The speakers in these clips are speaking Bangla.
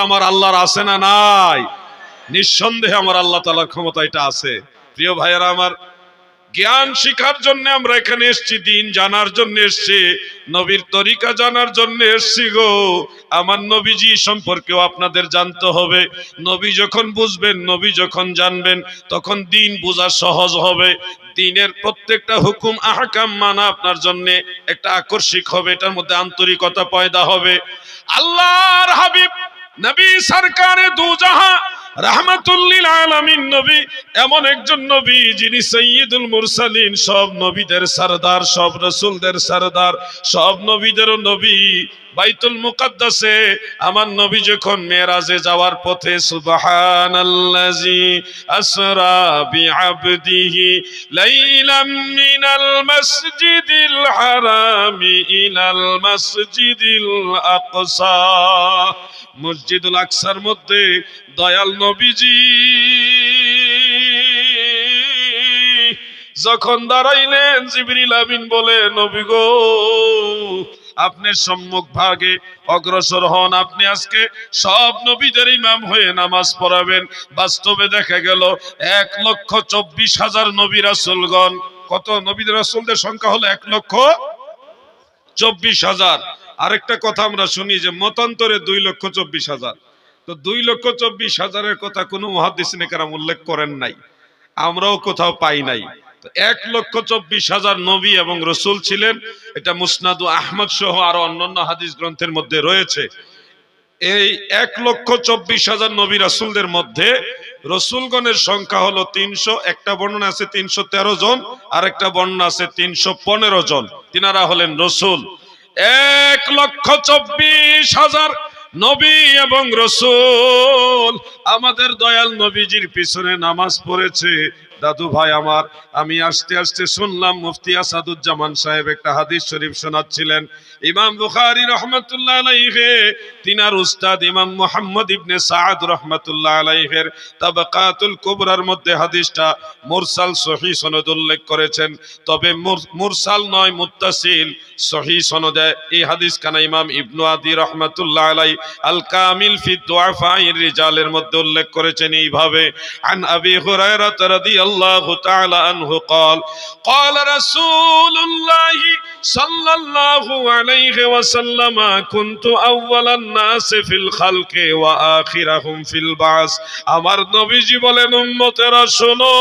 আমার আল্লাহর আছে না নাই? নিঃসন্দেহে আমার আল্লাহ তালার ক্ষমতা এটা আছে। প্রিয় ভাইয়েরা, আমার জ্ঞান শিখার জন্য আমরা এখানে এসেছি, দিন জানার জন্য এসেছি, নবীর তরিকা জানার জন্য এসছি গো। আমার নবীজি সম্পর্কেও আপনাদের জানতে হবে। নবী যখন বুঝবেন, নবী যখন জানবেন, তখন দিন বোঝা সহজ হবে। দিনের প্রত্যেকটা হুকুম, আহকাম মানা আপনার জন্য একটা আকর্ষিক হবে, এটার মধ্যে আন্তরিকতা পয়দা হবে। আল্লাহর হাবিব নবী সরকারে দুজাহা রাহমাতুল্লিল আলামিন নবী, এমন একজন নবী যিনি সৈয়দুল মুরসালিন, সব নবীদের সরদার, সব রসুলদের সরদার, সব নবীদেরও নবী। বাইতুল মুকাদ্দাসে আমার নবী যখন মেরাজে যাওয়ার পথে সুবহানাল্লাজি আসরা বিআবদিহি লাইলাম মিনাল মাসজিদিল হারামি ইলাল মাসজিদিল আকসা। মসজিদুল আকসার মধ্যে দয়াল নবীজি যখন দাঁড়াইলেন, জিবরিল আমিন বলে, নবী গো আপনার সম্মুখ ভাগে অগ্রসর হন। আপনি আজকে সব নবীদের ইমাম হয়ে নামাজ পড়াবেন। বাস্তবে দেখা গেল এক লক্ষ চব্বিশ হাজার নবী রাসুলগণ। কত নবী রাসুলদের সংখ্যা হলো এক লক্ষ চব্বিশ হাজার। আরেকটা কথা আমরা শুনি যে মতান্তরে দুই লক্ষ চব্বিশ হাজার। তো দুই লক্ষ চব্বিশ হাজারের কথা কোনো মহাদিস নেকারাম উল্লেখ করেন নাই। আমরাও কোথাও পাই নাই। এক লক্ষ চব্বিশ হাজার নবী এবং রসুল ছিলেন। এটা মুসনাদু আহমদ সহ আরও অন্যান্য হাদিস গ্রন্থের মধ্যে রয়েছে। এই এক লক্ষ চব্বিশ হাজার নবী রাসুলদের মধ্যে রসুলগণের সংখ্যা হলো তিনশো, একটা বর্ণনা আছে তিনশো তেরো জন আর একটা বর্ণনা আছে তিনশো পনেরো জন। তিনারা হলেন রসুল। এক লক্ষ চব্বিশ হাজার নবী এবং রসুল। আমাদের দয়াল নবীজির পিছনে নামাজ পড়েছে। দাদু ভাই আমার, আমি আসতে আসতে শুনলাম মুফতি আসাদুজ্জামান সাহেব একটা হাদিস শরীফ শোনাচ্ছিলেন। ইমাম বুখারী রহমতুল্লাহ আলাইহে, তিনার উস্তাদ ইমাম মুহাম্মদ ইবনে সাদ রহমতুল্লাহ আলাইহের তাবাকাতুল কুবরার মধ্যে হাদিসটা মুরসাল সহি সনদ উল্লেখ করেছেন। তবে মুর- মুরসাল নয়, মুত্তাসিল সহি সনদে এই হাদিস কানা ইমাম ইবনু আদি রহমতুল্লাহ আলাই আল কামিল ফি দুআফাইর রিজালের মধ্যে উল্লেখ করেছেন এইভাবে, আন আবি হুরায়রা রাদিয়াল্লাহু তাআলা আনহু قال قال رسول الله صلى الله عليه وسلم كنت اول الناس في الخلق واخرهم في البعث আমার নবীজি বলেন উম্মতেরা শোনো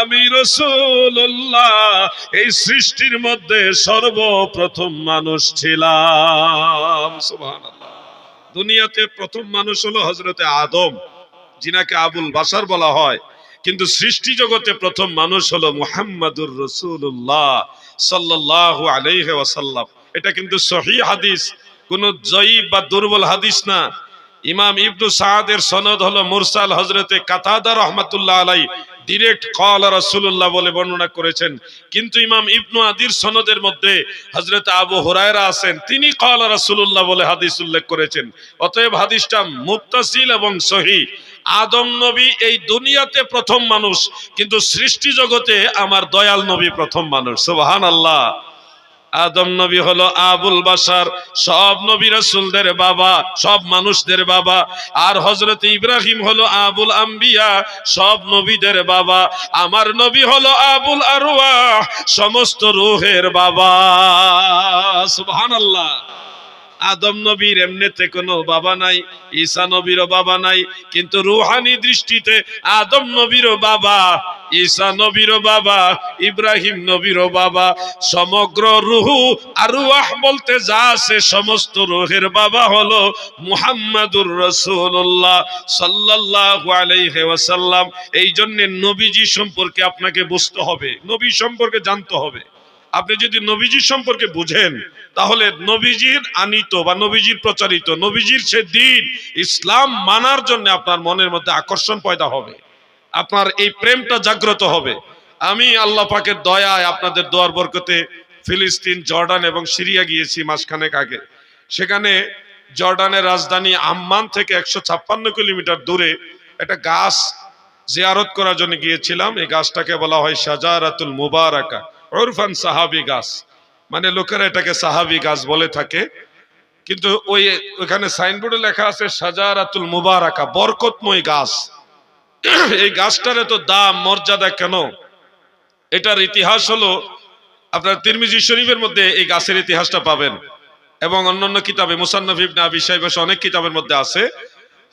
আমি রসুল্লাহ এই সৃষ্টির মধ্যে সর্বপ্রথম মানুষ ছিলাম সুবহানাল্লাহ দুনিয়াতে প্রথম মানুষ হলো হজরতে আদম যিনাকে আবুল বাসার বলা হয়। কিন্তু সৃষ্টি জগতে প্রথম মানুষ হলো মুহাম্মাদুর রসুল্লাহ সাল্লাহ আলাইহি এটা কিন্তু সহি হাদিস, কোন জয়ীব বা দুর্বল হাদিস না। ইমাম ইবনু সাদের সনদ হলো মুরসাল হজরতে কাতাদা রহমাতুল্লাহ আলাই ডিরেক্ট কল রাসূলুল্লাহ বলে বর্ণনা করেছেন। কিন্তু ইমাম ইবনু আদির সনদের মধ্যে হযরত আবু হরায়রা আছেন, তিনি কল রাসূলুল্লাহ বলে হাদিস উল্লেখ করেছেন। অতএব হাদিসটা মুত্তাসিল এবং সহি আদম নবী এই দুনিয়াতে প্রথম মানুষ, কিন্তু সৃষ্টি জগতে আমার দয়াল নবী প্রথম মানুষ। সুবহানাল্লাহ। আদম নবী হলো আবুল বাসার সব নবী রাসূলদের বাবা, সব মানুষদের বাবা। আর হযরত ইব্রাহিম হলো আবুল আম্বিয়া, সব নবীদের বাবা। আমার নবী হলো আবুল আরওয়াহ, সমস্ত রূহের বাবা। সুবহানাল্লাহ। আদম নবীর এমনিতে কোনো বাবা নাই, ঈসা নবীরও বাবা নাই, কিন্তু রুহানি দৃষ্টিতে আদম নবীরও বাবা, ঈসা নবীরও বাবা, ইব্রাহিম নবীরও বাবা। সমগ্র রুহু আর বলতে যা আছে সমস্ত রুহের বাবা হলো মুহাম্মাদুর রাসূলুল্লাহ সাল্লাল্লাহু আলাইহি ওয়াসাল্লাম। এই জন্য নবীজি সম্পর্কে আপনাকে বুঝতে হবে, নবী সম্পর্কে জানতে হবে। আপনি যদি নবীজির সম্পর্কে বুঝেন, তাহলে নবীজির আনিত বা নবীজির প্রচারিত, নবীজির সে দিন ইসলাম মানার জন্য আপনার মনের মধ্যে আকর্ষণ পয়দা হবে। আপনার এই প্রেমটা জাগ্রত হবে। আমি আল্লাহ পাকের দয়ায় আপনাদের দোয়ার বরকতে ফিলিস্তিন, জর্ডান এবং সিরিয়া গিয়েছি মাসখানেক আগে। সেখানে জর্ডানের রাজধানী আম্মান থেকে একশো ছাপ্পান্ন কিলোমিটার দূরে একটা গাছ জিয়ারত করার জন্য গিয়েছিলাম। এই গাছটাকে বলা হয় সাজারাতুল মুবারাকা। ওরফান সাহাবি গাছ। মানে লোকেরা এটাকে সাহাবি গাছ বলে থাকে। কিন্তু ওই ওখানে সাইনবোর্ডে লেখা আছে, সাজারাতুল মুবারাকা বরকতময় গাছ। এই গাছটার এত দাম, মর্যাদা কেন? এটার ইতিহাস হলো, আপনার তিরমিজি শরীফের মধ্যে এই গাছের ইতিহাসটা পাবেন। এবং অন্যান্য কিতাবে, মুসান্নফ ইবনে আবি সাহেব অনেক কিতাবের মধ্যে আছে।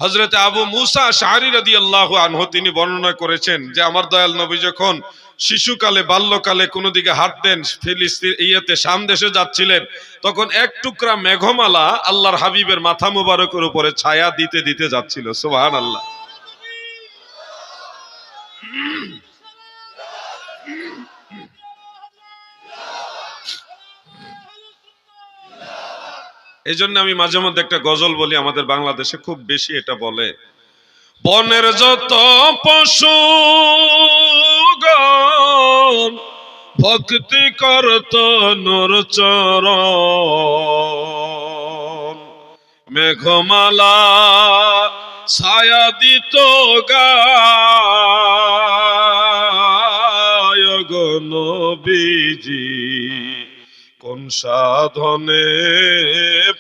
হজরত আবু মুসা শাহরি রাদি আল্লাহ আনহু তিনি বর্ণনা করেছেন যে, আমার দয়াল নবী যখন শিশুকালে, বাল্যকালে কোনো দিকে হাঁটতেন, ফিলিস্তিন ইয়েতে শাম দেশে যাচ্ছিলেন, তখন এক টুকরা মেঘমালা আল্লাহর হাবিবের মাথা মুবারকের উপরে ছায়া দিতে দিতে যাচ্ছিল। সুবহান আল্লাহ এই জন্য আমি মাঝে মধ্যে একটা গজল বলি, আমাদের বাংলাদেশে খুব বেশি এটা বলে, বনের যত পশু ভক্তি করত নরচরণ মেঘমালা ছায়া দিত গায়গনবীজি কোন সাধনে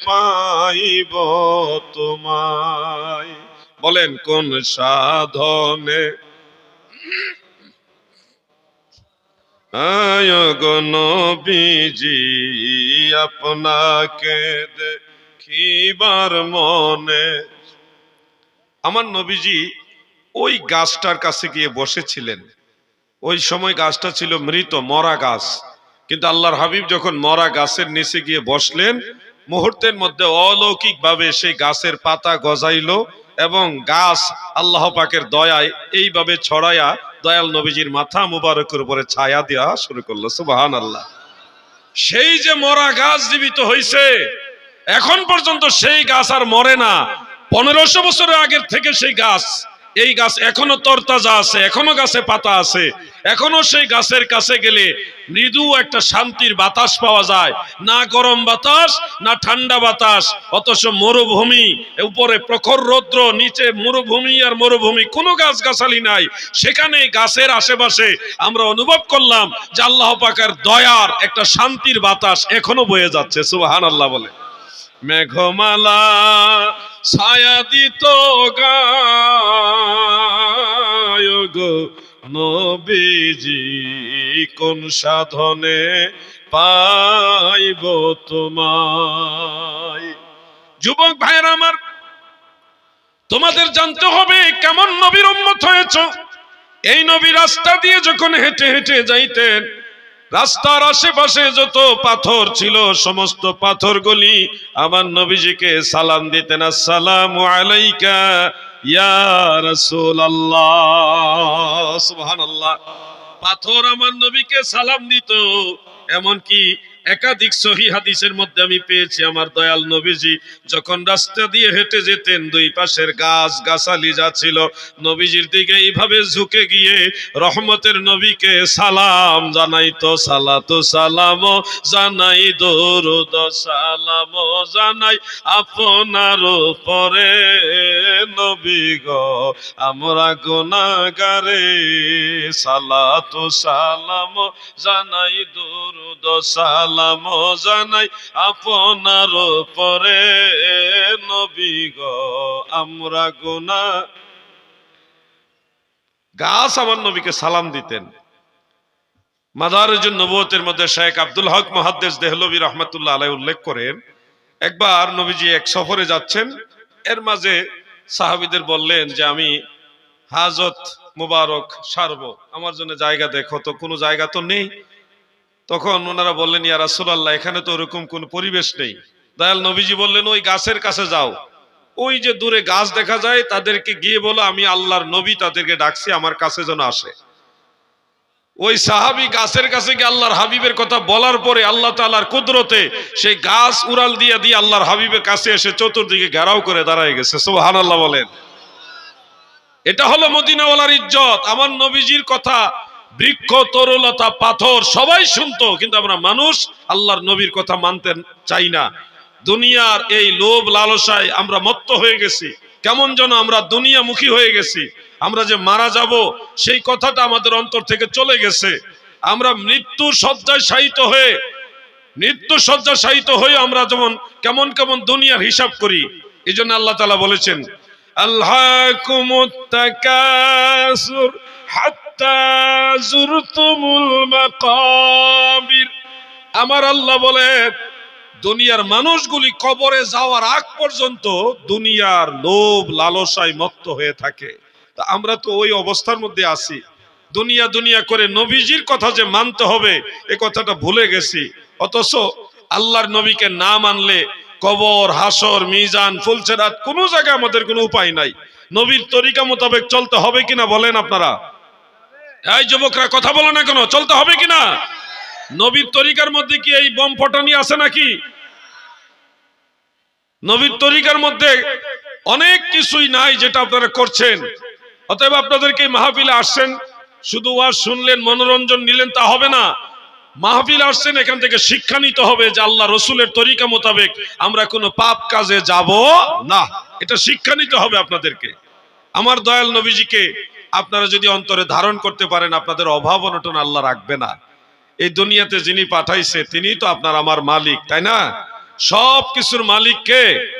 পাইব তোমায়? বলেন কোন সাধনে নবীজি আপনাকে দেখিবার মনে। আমার নবীজি ওই গাছটার কাছে গিয়ে বসেছিলেন। ওই সময় গাছটা ছিল মৃত, মরা গাছ। কিন্তু আল্লাহর হাবিব যখন মরা গাছের নিচে গিয়ে বসলেন, মুহূর্তের মধ্যে অলৌকিক ভাবে সেই গাছের পাতা গজাইলো। এবং গাছ আল্লাহ পাকের দয়ায় এইভাবে ছড়াইয়া দয়াল নবীজির মাথা মুবারকের উপরে ছায়া দেওয়া শুরু করল সুবাহান আল্লাহ সেই যে মরা গাছ জীবিত হয়েছে এখন পর্যন্ত সেই গাছ আর মরে না। পনেরোশো বছরের আগের থেকে সেই গাছ এই গাছ এখনও তরতাজা আছে, এখনও গাছে পাতা আছে। এখনও সেই গাছের কাছে গেলে মৃদু একটা শান্তির বাতাস পাওয়া যায়। না গরম বাতাস, না ঠান্ডা বাতাস, অথচ মরুভূমি, উপরে প্রখর রৌদ্র, নিচে মরুভূমি আর মরুভূমি, কোনো গাছ গাছালি নাই। সেখানে গাছের আশেপাশে আমরা অনুভব করলাম যে আল্লাহ পাকের দয়ার একটা শান্তির বাতাস এখনও বয়ে যাচ্ছে সুবাহান আল্লাহ বলে। মেঘমালা ছায়া দিত গায়গ নবীজি, কোন সাধনে পাইব তোমায়? যুবক ভাইয়ের আমার, তোমাদের জানতে হবে কেমন নবীর উম্মত হয়েছ। এই নবী রাস্তা দিয়ে যখন হেঁটে হেঁটে যাইতেন রাস্তার আশেপাশে যত পাথর ছিল, সমস্ত পাথরগুলি আমার নবীজিকে সালাম দিতেন, আসসালাম আলাইকা ইয়া পাথর আমার নবীকে সালাম দিত, এমনকি একাধিক সহি হাদিসের মধ্যে আমি পেয়েছি, আমার দয়াল নবীজি যখন রাস্তা দিয়ে হেঁটে যেতেন, দুই পাশের গাছ গাছালি যাচ্ছিল নবীজির দিকে এইভাবে ঝুঁকে গিয়ে রহমতের নবীকে সালাম জানাইতো সালাতো সালাম, জানাই দরুদ সালাম, জানাই আপনার পরে নবী গো, আমরা গুনাহগারে সালাতো সালাম, জানাই দরুদ সালাম। জানাই আপনার পরে নবী গো, আমরা গুনা। গাছ আমার নবীকে সালাম দিতেন। মধ্যে শেখ আব্দুল হক দেহলবী রহমতুল্লাহ আলাই উল্লেখ করেন, একবার নবীজি এক সফরে যাচ্ছেন, এর মাঝে সাহাবিদের বললেন যে, আমি হাজত মুবারক সারব, আমার জন্য জায়গা দেখো তো, কোনো জায়গা তো নেই? তখন ওনারা বললেন, ইয়া রাসূলুল্লাহ, এখানে তো ওরকম কোনো পরিবেশ নেই। দয়াল নবীজি বললেন, ওই গাছের কাছে যাও। ওই যে দূরে গাছ দেখা যায়, তাদেরকে গিয়ে বলো, আমি আল্লাহর নবী, তাদেরকে ডাকছি, আমার কাছে যেন আসে। ওই সাহাবি গাছের কাছে গিয়ে আল্লাহর হাবিবের কথা বলার পরে আল্লাহ তাআলার কুদরতে সেই গাছ উড়াল দিয়ে দিয়ে আল্লাহর হাবিবের কাছে এসে চতুর্দিকে ঘেরাও করে দাঁড়ায় গেছে। সুবহানাল্লাহ বলেন। এটা হলো মদিনাওয়ালার ইজ্জত। আমার নবীজির কথা বৃক্ষ, তরুলতা, পাথর, সবাই শুনতো, কিন্তু আমরা মানুষ আল্লাহর নবীর কথা মানতে চাই না। দুনিয়ার এই লোভ লালসায় আমরা মত্ত হয়ে গেছি। কেমন যেন আমরা দুনিয়ামুখী হয়ে গেছি। আমরা যে মারা যাব, সেই কথাটা আমাদের অন্তর থেকে চলে গেছে। আমরা মৃত্যুর শয্যায় শায়িত হয়ে, মৃত্যু শয্যাশায়িত হয়ে আমরা যেমন কেমন কেমন দুনিয়ার হিসাব করি এই জন্য আল্লাহ তালা বলেছেন আল্লাহ আমার আল্লাহ বলেন, দুনিয়ার মানুষগুলি কবরে যাওয়ার আগ পর্যন্ত দুনিয়ার লোভ লালসায় মত্ত হয়ে থাকে। তা আমরা তো ওই অবস্থার মধ্যে আছি। দুনিয়া দুনিয়া করে নবীজির কথা যে মানতে হবে, এ কথাটা ভুলে গেছি। অথচ আল্লাহর নবীকে না মানলে কবর, হাসর, মিজান, ফুলছেরাত কোনো জায়গায় আমাদের কোনো উপায় নাই। নবীর তরিকা মোতাবেক চলতে হবে কিনা বলেন আপনারা? এই যুবকরা, কথা বলো না কেন? চলতে হবে কিনা নবীর তরিকার মধ্যে কি এই বম ফটানি আছে নাকি? নবীর তরিকার মধ্যে অনেক কিছুই নাই যেটা আপনারা করছেন। অতএব আপনাদেরকে মাহফিলে আসছেন, শুধু ওয়াজ শুনলেন, মনোরঞ্জন নিলেন, তা হবে না। মাহফিল আসছেন, এখান থেকে শিক্ষা নিতে হবে যে আল্লাহ রসুলের তরিকা মোতাবেক আমরা কোনো পাপ কাজে যাব না। এটা শিক্ষা নিতে হবে আপনাদেরকে। আমার দয়াল নবীজিকে আপনারা যদি অন্তরে ধারণ করতে পারেন, আপনাদের অভাব অনটন আল্লাহ রাখবে না। এই দুনিয়াতে যিনি পাঠাইছে তিনি তো আপনার আমার মালিক, তাই না? সব কিছুর মালিক কে?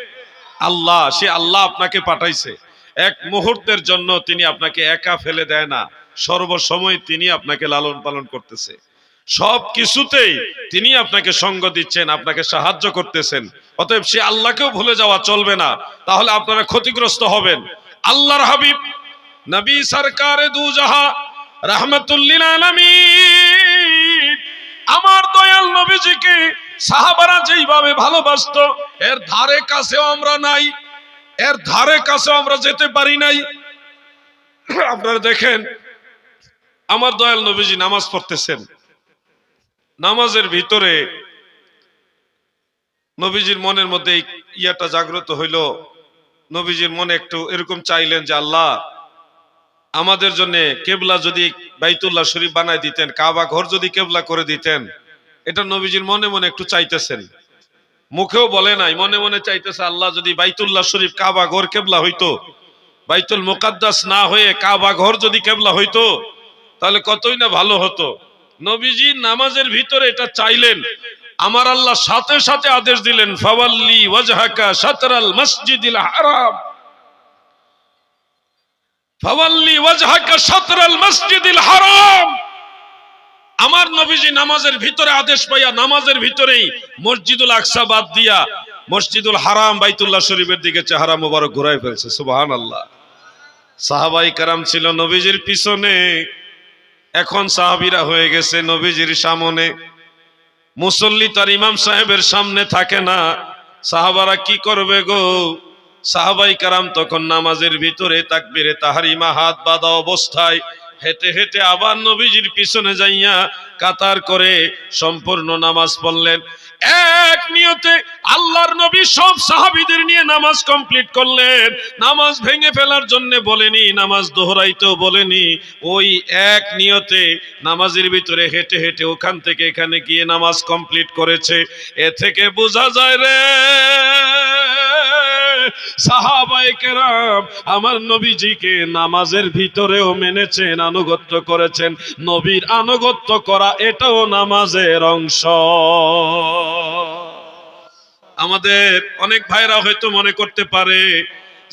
আল্লাহ, সে আল্লাহ আপনাকে পাঠাইছে। এক মুহূর্তের জন্য তিনি আপনাকে একা ফেলে দেয় না। সর্বসময় তিনি আপনাকে লালন পালন করতেছে। সব কিছুতেই তিনি আপনাকে সঙ্গ দিচ্ছেন, আপনাকে সাহায্য করতেছেন। অতএব সে আল্লাহকেও ভুলে যাওয়া চলবে না। তাহলে আপনারা ক্ষতিগ্রস্ত হবেন। আল্লাহর হাবিব নবী সরকার দু জাহা রহমতুল্লিল আমার দয়াল নবীজিকে সাহাবারা যেইভাবে ভালোবাসতো, এর ধারে কাছেও আমরা নাই, এর ধারে কাছেও আমরা যেতে পারি নাই। আপনারা দেখেন, আমার দয়াল নবীজি নামাজ পড়তেছেন। নামাজের ভিতরে নবীজির মনের মধ্যে ইয়াটা জাগ্রত হইল। নবীজির মনে একটু এরকম চাইলেন যে, আল্লাহ আমাদের জন্য কেবলা যদি বাইতুল্লাহ শরীফ বানায় দিতেন, কাবা ঘর যদি কেবলা করে দিতেন, এটা নবীজির মনে মনে একটু চাইতেছেন। মুখেও বলে নাই, মনে মনে চাইতেছে আল্লাহ যদি বাইতুল্লাহ শরীফ কাবা ঘর কেবলা হইতো, বাইতুল মুকাদ্দাস না হয়ে কাবা ঘর যদি কেবলা হইতো, তাহলে কতই না ভালো হতো। নবীজি নামাজের ভিতরে এটা চাইলেন, আমার আল্লাহ সাথে সাথে আদেশ দিলেন, ফাওয়াল্লি ওয়াজহাকা শাতরাল মসজিদিল হারাম। হারাম। আমার নবীজি নামাজের ভিতরে আদেশ পাইয়া নামাজের ভিতরেই মসজিদুল আকসা বাদ দিয়া মসজিদুল হারাম বাইতুল্লাহ শরীফের দিকে চেহারা মোবারক ঘুরাই ফেলছে সুবাহান আল্লাহ সাহাবাই কারাম ছিল নবীজির পিছনে। এখন সাহাবিরা হয়ে গেছে নবীজির সামনে। মুসল্লি তার ইমাম সাহেবের সামনে থাকে না। সাহাবারা কি করবে গো? সাহাবাই কারাম তখন নামাজের ভিতরে তাকবিরে তাহারিমা হাত বাঁধা অবস্থায় হেঁটে হেঁটে আবার নবীজির পিছনে যাইয়া কাতার করে সম্পূর্ণ নামাজ পড়লেন। এক নিয়তে আল্লাহর নবী সব সাহাবীদের নিয়ে নামাজ কমপ্লিট করলেন। নামাজ ভেঙে ফেলার জন্য বলেনি, নামাজ দোহরাইতেও বলেনি। ওই এক নিয়তে নামাজের ভিতরে হেঁটে হেঁটে ওখান থেকে এখানে গিয়ে নামাজ কমপ্লিট করেছে। এ থেকে বোঝা যায় রে আমার নবীজিকে নামাজের ভিতরেও মেনেছেন, আনুগত্য করেছেন। নবীর আনুগত্য করা এটাও নামাজের অংশ। আমাদের অনেক ভাইরা হয়তো মনে করতে পারে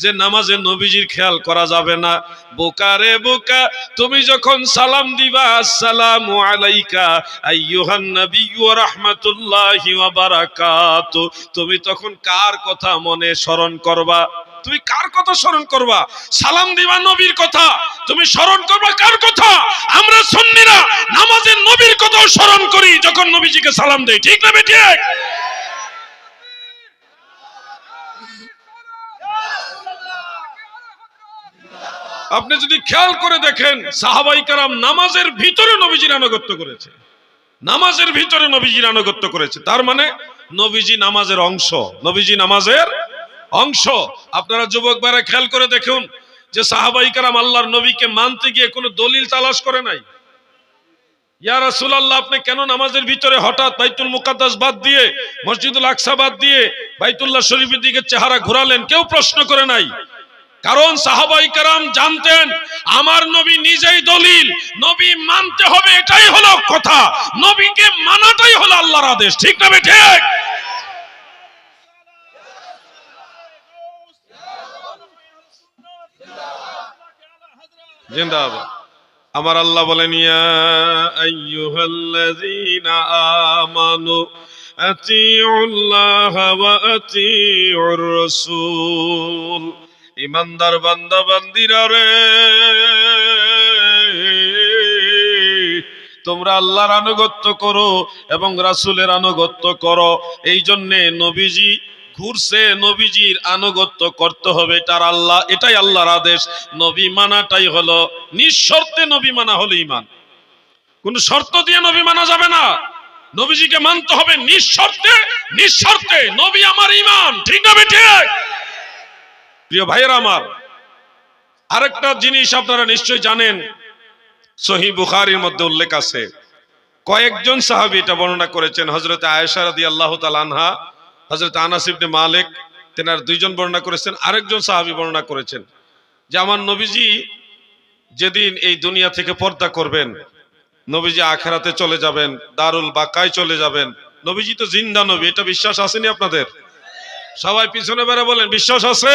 যে নামাজে নবীজির খেয়াল করা যাবে না। বোকা রে বোকা, তুমি যখন সালাম দিবা, আসসালামু আলাইকা, আইয়ুহান নাবিয়্যু ওয়া রাহমাতুল্লাহি ওয়া বারাকাতু। তুমি তখন কার কথা মনে স্মরণ করবা? তুমি কার কথা স্মরণ করবা? সালাম দিবা নবীর কথা। তুমি স্মরণ করবা কার কথা? আমরা সুন্নিরা নামাজের নবীর কথাও স্মরণ করি যখন নবীজিকে সালাম দেই। ঠিক না বে ঠিক আপনি যদি খেয়াল করে দেখেন, সাহাবাই কারাম নামাজের ভিতরে নবীজির আনুগত্য করেছে। নামাজের ভিতরে নবীজির আনুগত্য করেছে। তার মানে নবীজি নামাজের অংশ, নবীজি নামাজের অংশ। আপনারা যুবক ভাইরা খেয়াল করে দেখুন যে সাহাবাই কারাম আল্লাহর নবীকে মানতে গিয়ে কোনো দলিল তালাশ করে নাই। আপনি কেন নামাজের ভিতরে হঠাৎ বাইতুল বাদ দিয়ে, মসজিদুল আকসা বাদ দিয়ে বাইতুল্লাহ চেহারা ঘোরালেন? কেউ প্রশ্ন করে নাই। কারণ সাহাবাই কারাম জানতেন, আমার নবী নিজেই দলিল, নবী মানতে হবে এটাই হলো কথা, নবীকে মানাটাই হলো আল্লাহর আদেশ, ঠিক না ঠিক আমার আল্লাহ বলেন আমানু আতিউল্লাহ ওয়া ইমানদার বান্দা বান্দিরা রে। তোমরা আল্লাহর আনুগত্য করো এবং রাসুলের আনুগত্য করো। এই জন্যে নবীজি ঘুরছে, নবীজির আনুগত্য করতে হবে, তার আল্লাহ, এটাই আল্লাহর আদেশ। নবী মানাটাই হলো, নিঃশর্তে নবী মানা হলো ইমান কোন শর্ত দিয়ে নবী মানা যাবে না। নবীজিকে মানতে হবে নিঃশর্তে নিঃশর্তে। নবী আমার ইমান ঠিক না বে ঠিক প্রিয় ভাইয়েরা আমার, আরেকটা জিনিস আপনারা নিশ্চয় জানেন, সহি বুখারীর মধ্যে উল্লেখ আছে। কয়েকজন সাহাবী এটা বর্ণনা করেছেন, হযরত আয়েশা রাদিয়াল্লাহু তাআলা আনহা, হযরত আনাস ইবনে মালিক, তেনার দুইজন বর্ণনা করেছেন, আরেকজন সাহাবী বর্ণনা করেছেন যে, আমার নবীজি যেদিন এই দুনিয়া থেকে পর্দা করবেন, নবীজি আখেরাতে চলে যাবেন, দারুল বাকায় চলে যাবেন। নবীজি তো জিন্দা নবী, এটা বিশ্বাস আসেনি আপনাদের? সবাই পিছনে বেড়ে বলেন, বিশ্বাস আছে?